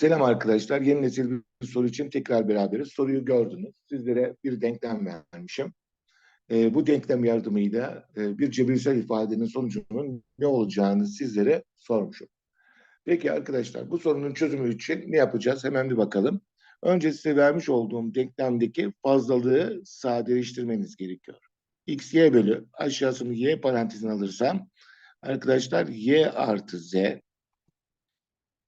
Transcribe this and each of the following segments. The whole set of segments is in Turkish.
Selam arkadaşlar. Yeni nesil bir soru için tekrar beraberiz. Soruyu gördünüz. Sizlere bir denklem vermişim. Ee, bu denklem yardımıyla e, bir cebirsel ifadenin sonucunun ne olacağını sizlere sormuşum. Peki arkadaşlar bu sorunun çözümü için ne yapacağız? Hemen bir bakalım. Önce size vermiş olduğum denklemdeki fazlalığı sadeleştirmeniz gerekiyor. x, y bölü aşağısını y parantezine alırsam arkadaşlar y artı z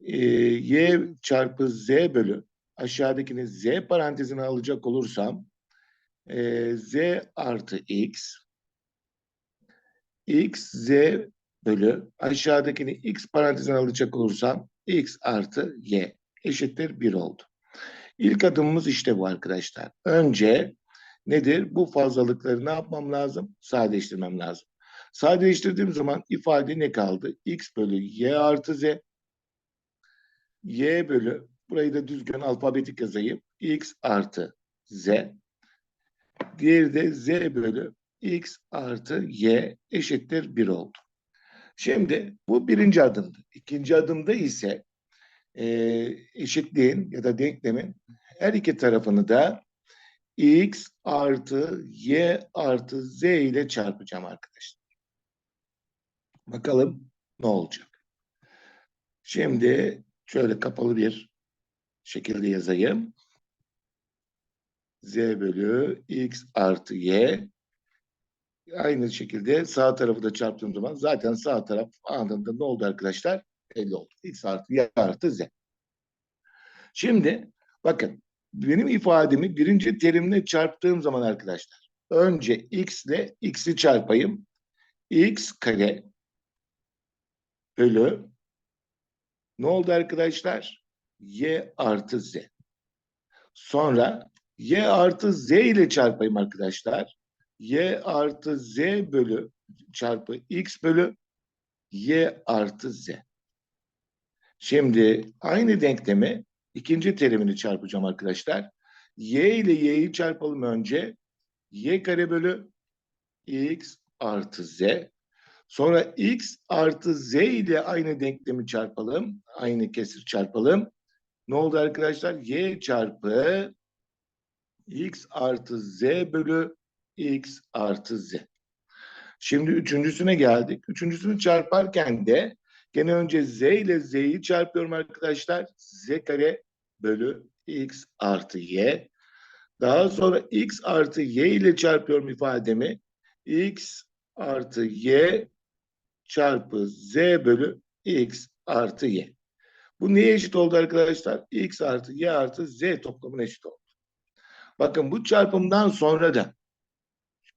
e, y çarpı z bölü aşağıdakini z parantezine alacak olursam e, z artı x x z bölü aşağıdakini x parantezine alacak olursam x artı y eşittir 1 oldu. İlk adımımız işte bu arkadaşlar. Önce nedir? Bu fazlalıkları ne yapmam lazım? Sadeleştirmem lazım. Sadeleştirdiğim zaman ifade ne kaldı? x bölü y artı z y bölü burayı da düzgün alfabetik yazayım. x artı z. Diğeri de z bölü x artı y eşittir 1 oldu. Şimdi bu birinci adımdı. İkinci adımda ise e, eşitliğin ya da denklemin her iki tarafını da x artı y artı z ile çarpacağım arkadaşlar. Bakalım ne olacak. Şimdi şöyle kapalı bir şekilde yazayım. z bölü x artı y aynı şekilde sağ tarafı da çarptığım zaman zaten sağ taraf anında ne oldu arkadaşlar? 50 oldu. x artı y artı z. Şimdi bakın benim ifademi birinci terimle çarptığım zaman arkadaşlar önce x ile x'i çarpayım. x kare bölü ne oldu arkadaşlar? y artı z. Sonra y artı z ile çarpayım arkadaşlar. y artı z bölü çarpı x bölü y artı z. Şimdi aynı denklemi ikinci terimini çarpacağım arkadaşlar. y ile y'yi çarpalım önce. y kare bölü x artı z. Sonra x artı z ile aynı denklemi çarpalım. Aynı kesir çarpalım. Ne oldu arkadaşlar? y çarpı x artı z bölü x artı z. Şimdi üçüncüsüne geldik. Üçüncüsünü çarparken de gene önce z ile z'yi çarpıyorum arkadaşlar. z kare bölü x artı y. Daha sonra x artı y ile çarpıyorum ifademi. x artı y çarpı z bölü x artı y. Bu neye eşit oldu arkadaşlar? x artı y artı z toplamına eşit oldu. Bakın bu çarpımdan sonra da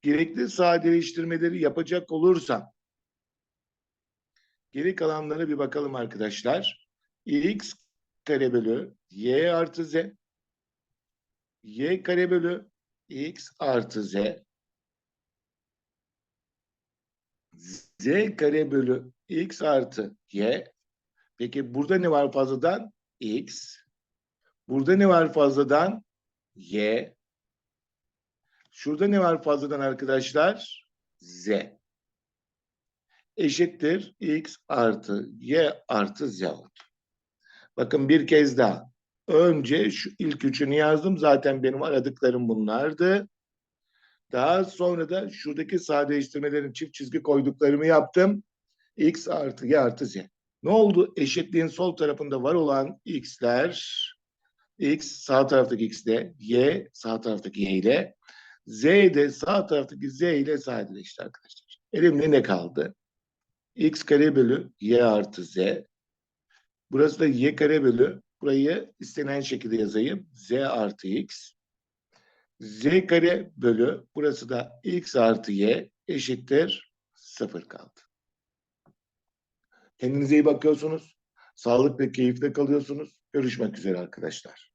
gerekli sadeleştirmeleri yapacak olursam geri kalanlara bir bakalım arkadaşlar. x kare bölü y artı z y kare bölü x artı z z kare bölü x artı y. Peki burada ne var fazladan? x. Burada ne var fazladan? y. Şurada ne var fazladan arkadaşlar? z. Eşittir x artı y artı z oldu. Bakın bir kez daha. Önce şu ilk üçünü yazdım. Zaten benim aradıklarım bunlardı. Daha sonra da şuradaki sadeleştirmelerin çift çizgi koyduklarımı yaptım. X artı Y artı Z. Ne oldu? Eşitliğin sol tarafında var olan X'ler X sağ taraftaki X ile Y sağ taraftaki Y ile Z de sağ taraftaki Z ile sadeleşti arkadaşlar. Elimde ne kaldı? X kare bölü Y artı Z. Burası da Y kare bölü. Burayı istenen şekilde yazayım. Z artı X z kare bölü burası da x artı y eşittir sıfır kaldı. Kendinize iyi bakıyorsunuz. Sağlık ve keyifle kalıyorsunuz. Görüşmek üzere arkadaşlar.